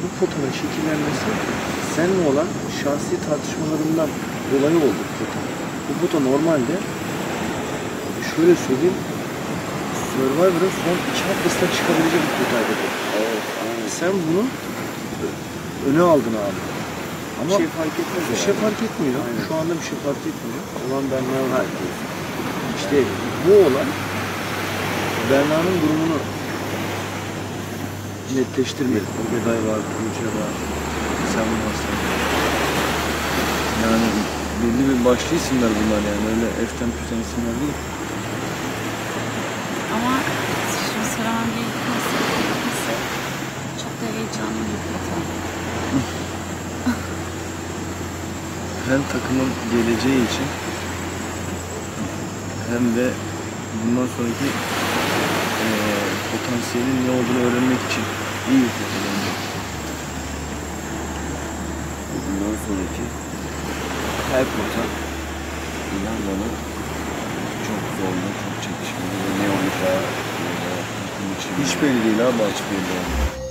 Bu fotonun şekillenmesi seninle olan şahsi tartışmalarından dolayı oldu bu foto. Bu foto normalde şöyle söyleyeyim Survivor'ın son iki haftasında çıkabilecek bir fotoydu bu. Evet, aynen. Sen bunu öne aldın abi. Ama Bir şey fark etmez bir yani. şey fark etmiyor. Aynen. Şu anda bir şey fark etmiyor. Olan var diyorsun. İşte bu olay Berna'nın durumunu netleştirmedi. Beday var, Tuğçe var, sen varsın. Yani belli bir başlı isimler bunlar yani öyle eften püften isimler değil. Ama şimdi Serahan Bey nasıl nasıl çok da heyecanlı bir foto. Hem takımın geleceği için hem de bundan sonraki eee potansiyelin ne olduğunu öğrenmek için iyi bence. Bundan sonraki her kota inan bana çok zorlu, çok çekişmeli ve ne olacağı e, Hiç belli değil abi hiç belli olmuyor.